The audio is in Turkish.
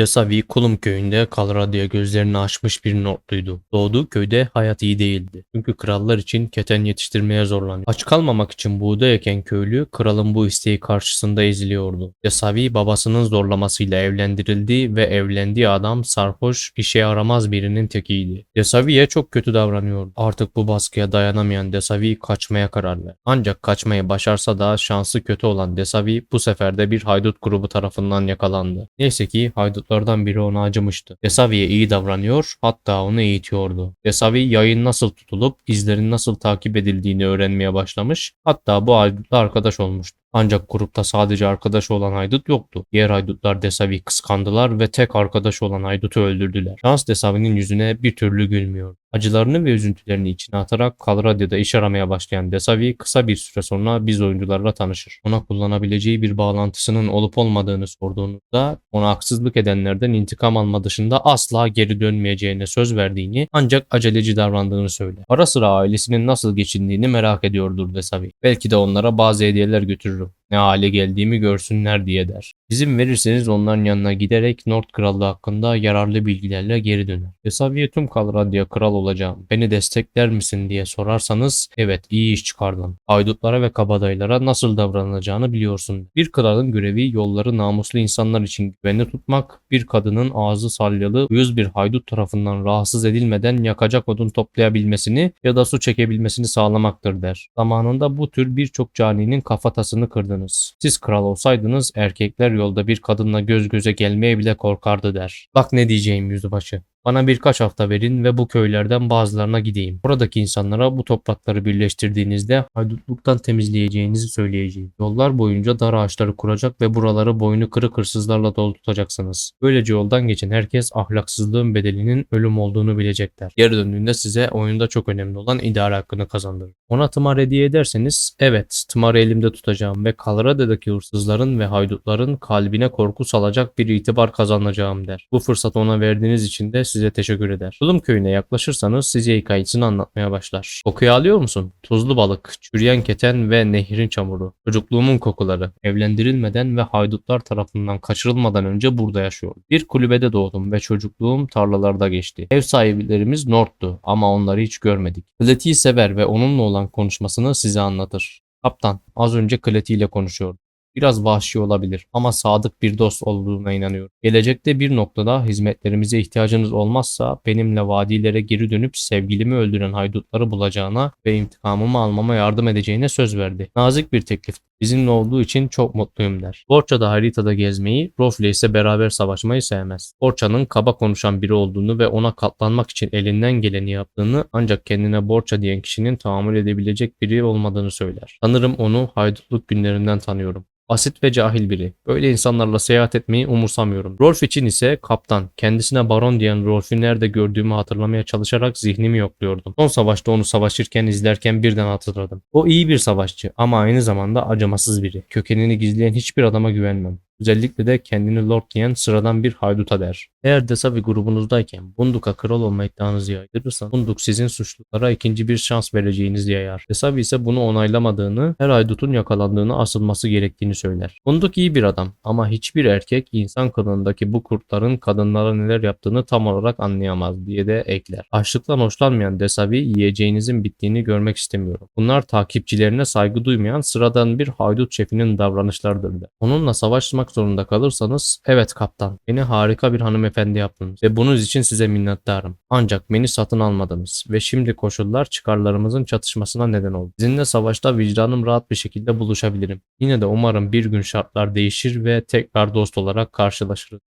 Yasavi Kulum köyünde Kalradya'ya gözlerini açmış bir Nordluydu. Doğduğu köyde hayat iyi değildi. Çünkü krallar için keten yetiştirmeye zorlanıyor. Aç kalmamak için buğday eken köylü kralın bu isteği karşısında eziliyordu. Yasavi babasının zorlamasıyla evlendirildi ve evlendiği adam sarhoş, işe yaramaz birinin tekiydi. Yasavi'ye çok kötü davranıyordu. Artık bu baskıya dayanamayan Desavi kaçmaya karar verdi. Ancak kaçmayı başarsa da şansı kötü olan Desavi bu sefer de bir haydut grubu tarafından yakalandı. Neyse ki haydutlardan biri ona acımıştı. Desavi'ye iyi davranıyor hatta onu eğitiyordu. Desavi yayın nasıl tutulup izlerin nasıl takip edildiğini öğrenmeye başlamış hatta bu haydutla arkadaş olmuştu. Ancak grupta sadece arkadaş olan haydut yoktu. Diğer haydutlar Desavi'yi kıskandılar ve tek arkadaş olan haydutu öldürdüler. Şans Desavi'nin yüzüne bir türlü gülmüyor. Acılarını ve üzüntülerini içine atarak Kalradya'da iş aramaya başlayan Desavi kısa bir süre sonra biz oyuncularla tanışır. Ona kullanabileceği bir bağlantısının olup olmadığını sorduğunuzda ona haksızlık edenlerden intikam alma dışında asla geri dönmeyeceğine söz verdiğini ancak aceleci davrandığını söyler. Ara sıra ailesinin nasıl geçindiğini merak ediyordur Desavi. Belki de onlara bazı hediyeler götürürüm ne hale geldiğimi görsünler diye der. İzin verirseniz onların yanına giderek Nord Krallığı hakkında yararlı bilgilerle geri döner. Vesaviye tüm Kalradya kral olacağım. Beni destekler misin diye sorarsanız evet iyi iş çıkardın. Haydutlara ve kabadayılara nasıl davranılacağını biliyorsun. Bir kralın görevi yolları namuslu insanlar için güvenli tutmak, bir kadının ağzı salyalı uyuz bir haydut tarafından rahatsız edilmeden yakacak odun toplayabilmesini ya da su çekebilmesini sağlamaktır der. Zamanında bu tür birçok caninin kafatasını kırdınız. Siz kral olsaydınız erkekler yolda bir kadınla göz göze gelmeye bile korkardı der. Bak ne diyeceğim yüzbaşı. Bana birkaç hafta verin ve bu köylerden bazılarına gideyim. Buradaki insanlara bu toprakları birleştirdiğinizde haydutluktan temizleyeceğinizi söyleyeceğim. Yollar boyunca dar ağaçları kuracak ve buraları boynu kırık hırsızlarla dolu tutacaksınız. Böylece yoldan geçen herkes ahlaksızlığın bedelinin ölüm olduğunu bilecekler. Geri döndüğünde size oyunda çok önemli olan idare hakkını kazandırır. Ona tımar hediye ederseniz evet tımarı elimde tutacağım ve Colorado'daki hırsızların ve haydutların kalbine korku salacak bir itibar kazanacağım der. Bu fırsatı ona verdiğiniz için de size teşekkür eder. Tulum köyüne yaklaşırsanız size hikayesini anlatmaya başlar. Kokuyu alıyor musun? Tuzlu balık, çürüyen keten ve nehrin çamuru. Çocukluğumun kokuları. Evlendirilmeden ve haydutlar tarafından kaçırılmadan önce burada yaşıyorum. Bir kulübede doğdum ve çocukluğum tarlalarda geçti. Ev sahiplerimiz Nord'tu ama onları hiç görmedik. Kleti'yi sever ve onunla olan konuşmasını size anlatır. Kaptan, az önce Kleti ile konuşuyordum. Biraz vahşi olabilir ama sadık bir dost olduğuna inanıyorum. Gelecekte bir noktada hizmetlerimize ihtiyacınız olmazsa benimle vadilere geri dönüp sevgilimi öldüren haydutları bulacağına ve intikamımı almama yardım edeceğine söz verdi. Nazik bir teklif. Bizimle olduğu için çok mutluyum der. Borça'da haritada gezmeyi, Rofle ise beraber savaşmayı sevmez. Borça'nın kaba konuşan biri olduğunu ve ona katlanmak için elinden geleni yaptığını ancak kendine Borça diyen kişinin tahammül edebilecek biri olmadığını söyler. Sanırım onu haydutluk günlerinden tanıyorum. Basit ve cahil biri. Böyle insanlarla seyahat etmeyi umursamıyorum. Rolf için ise kaptan. Kendisine baron diyen Rolf'ü nerede gördüğümü hatırlamaya çalışarak zihnimi yokluyordum. Son savaşta onu savaşırken izlerken birden hatırladım. O iyi bir savaşçı ama aynı zamanda acımasız biri. Kökenini gizleyen hiçbir adama güvenmem. Özellikle de kendini lord diyen sıradan bir hayduta der. Eğer Desavi grubunuzdayken Bunduk'a kral olma iddianızı yaydırırsan Bunduk sizin suçlulara ikinci bir şans vereceğinizi yayar. Desavi ise bunu onaylamadığını, her haydutun yakalandığını asılması gerektiğini söyler. Bunduk iyi bir adam ama hiçbir erkek insan kılığındaki bu kurtların kadınlara neler yaptığını tam olarak anlayamaz diye de ekler. Açlıktan hoşlanmayan Desavi yiyeceğinizin bittiğini görmek istemiyorum. Bunlar takipçilerine saygı duymayan sıradan bir haydut şefinin davranışlardır der. Onunla savaşmak zorunda kalırsanız evet kaptan beni harika bir hanımefendi yaptınız ve bunun için size minnettarım. Ancak beni satın almadınız ve şimdi koşullar çıkarlarımızın çatışmasına neden oldu. Sizinle savaşta vicdanım rahat bir şekilde buluşabilirim. Yine de umarım bir gün şartlar değişir ve tekrar dost olarak karşılaşırız.